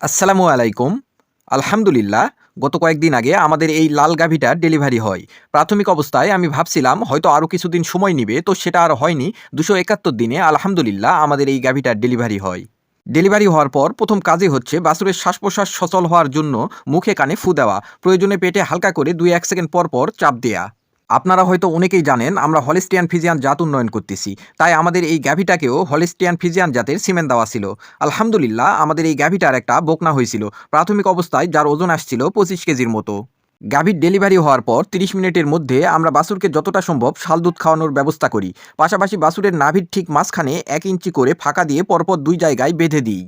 আসসালামু আলাইকুম। আলহামদুলিল্লাহ, গত কয়েকদিন আগে আমাদের এই লাল গাভীটার ডেলিভারি হয়। প্রাথমিক অবস্থায় আমি ভাবছিলাম, হয়তো আরও কিছুদিন সময় নেবে, তো সেটা আর হয়নি। দুশো একাত্তর দিনে আলহামদুলিল্লাহ আমাদের এই গাভীটার ডেলিভারি হয়। ডেলিভারি হওয়ার পর প্রথম কাজে হচ্ছে বাছুরের শ্বাস প্রশ্বাস সচল হওয়ার জন্য মুখে কানে ফু দেওয়া, প্রয়োজনে পেটে হালকা করে দুই এক সেকেন্ড পর পর চাপ দেয়া। আপনারা হয়তো অনেকেই জানেন, আমরা হলিস্টিয়ান ফিজিয়ান জাত উন্নয়ন করতেছি। তাই আমাদের এই গ্যাভিটাকেও হলিস্টিয়ান ফিজিয়ান জাতের সিমেন্ট দেওয়া ছিল। আলহামদুলিল্লাহ, আমাদের এই গ্যাভিটার একটা বকনা হয়েছিল। প্রাথমিক অবস্থায় যার ওজন আসছিল পঁচিশ কেজির মতো। গাভীর ডেলিভারি হওয়ার পর তিরিশ মিনিটের মধ্যে আমরা বাসুরকে যতটা সম্ভব শাল দুধ খাওয়ানোর ব্যবস্থা করি। পাশাপাশি বাসুরের নাভির ঠিক মাঝখানে এক ইঞ্চি করে ফাঁকা দিয়ে পরপর দুই জায়গায় বেঁধে দিই।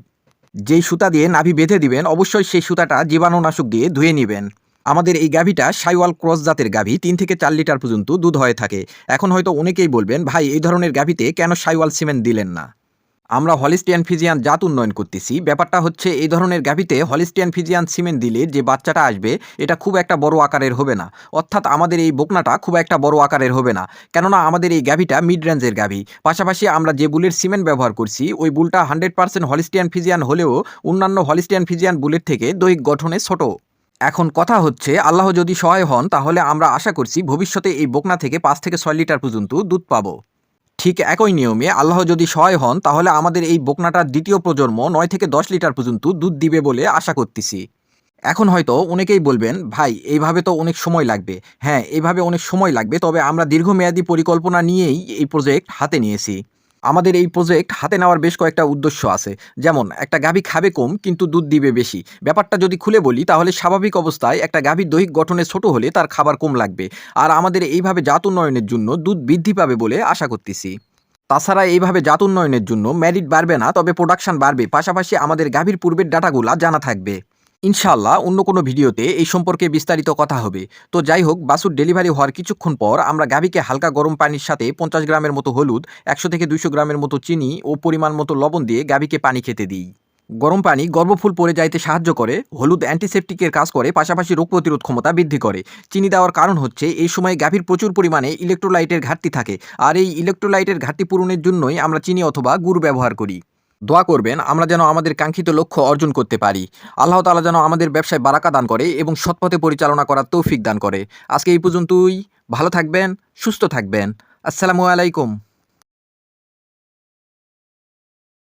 যেই সুতা দিয়ে নাভি বেঁধে দিবেন, অবশ্যই সেই সুতাটা জীবাণুনাশক দিয়ে ধুয়ে নেবেন। আমাদের এই গাভীটা সাইওয়াল ক্রস জাতের গাভী, তিন থেকে চার লিটার পর্যন্ত দুধ হয়ে থাকে। এখন হয়তো অনেকেই বলবেন, ভাই, এই ধরনের গাভীতে কেন সাইওয়াল সিমেন্ট দিলেন না? আমরা হলিস্টিয়ান ফিজিয়ান জাত উন্নয়ন করতেছি। ব্যাপারটা হচ্ছে, এই ধরনের গাভীতে হলিস্টিয়ান ফিজিয়ান সিমেন্ট দিলে যে বাচ্চাটা আসবে, এটা খুব একটা বড় আকারের হবে না। অর্থাৎ আমাদের এই বকনাটা খুব একটা বড় আকারের হবে না। কেননা আমাদের এই গাভীটা মিড রেঞ্জের গাভী। পাশাপাশি আমরা যে বুলের সিমেন্ট ব্যবহার করছি, ওই বুলটা হান্ড্রেড পার্সেন্ট হলিস্টিয়ান ফিজিয়ান হলেও অন্যান্য হলিস্টিয়ান ফিজিয়ান বুলের থেকে দৈহিক গঠনে ছোট। এখন কথা হচ্ছে, আল্লাহ যদি সহায় হন, তাহলে আমরা আশা করছি ভবিষ্যতে এই বকনা থেকে পাঁচ থেকে ছয় লিটার পর্যন্ত দুধ পাব। ঠিক একই নিয়মে আল্লাহ যদি সহায় হন, তাহলে আমাদের এই বকনাটার দ্বিতীয় প্রজন্ম নয় থেকে দশ লিটার পর্যন্ত দুধ দিবে বলে আশা করতেছি। এখন হয়তো অনেকেই বলবেন, ভাই, এইভাবে তো অনেক সময় লাগবে। হ্যাঁ এইভাবে অনেক সময় লাগবে, তবে আমরা দীর্ঘমেয়াদী পরিকল্পনা নিয়েই এই প্রজেক্ট হাতে নিয়েছি। আমাদের এই প্রজেক্ট হাতে নেওয়ার বেশ কয়েকটা উদ্দেশ্য আছে। যেমন, একটা গাভী খাবে কম, কিন্তু দুধ দিবে বেশি। ব্যাপারটা যদি খুলে বলি, তাহলে স্বাভাবিক অবস্থায় একটা গাভীর দৈহিক গঠনে ছোট হলে তার খাবার কম লাগবে। আর আমাদের এইভাবে জাত উন্নয়নের জন্য দুধ বৃদ্ধি পাবে বলে আশা করতেছি। তাছাড়া এইভাবে জাত উন্নয়নের জন্য ম্যারিট বাড়বে না, তবে প্রোডাকশন বাড়বে। পাশাপাশি আমাদের গাভীর পূর্বের ডাটাগুলা জানা থাকবে। ইনশাআল্লাহ অন্য কোনো ভিডিওতে এই সম্পর্কে বিস্তারিত কথা হবে। তো যাই হোক, বাসুর ডেলিভারি হওয়ার কিছুক্ষণ পর আমরা গাভীকে হালকা গরম পানির সাথে পঞ্চাশ গ্রামের মতো হলুদ, একশো থেকে দুইশো গ্রামের মতো চিনি ও পরিমাণ মতো লবণ দিয়ে গাভীকে পানি খেতে দিই। গরম পানি গর্ভফুল পরে যাইতে সাহায্য করে, হলুদ অ্যান্টিসেপটিকের কাজ করে, পাশাপাশি রোগ প্রতিরোধ ক্ষমতা বৃদ্ধি করে। চিনি দেওয়ার কারণ হচ্ছে এই সময় গাভীর প্রচুর পরিমাণে ইলেকট্রোলাইটের ঘাটতি থাকে। আর এই ইলেকট্রোলাইটের ঘাটতি পূরণের জন্যই আমরা চিনি অথবা গুড় ব্যবহার করি। দোয়া করবেন, আমরা যেন আমাদের কাঙ্ক্ষিত লক্ষ্য অর্জন করতে পারি। আল্লাহ তালা যেন আমাদের ব্যবসায় বারাকা দান করে এবং সৎপথে পরিচালনা করার তৌফিক দান করে। আজকে এই পর্যন্তই। ভালো থাকবেন, সুস্থ থাকবেন। আসসালামু আলাইকুম।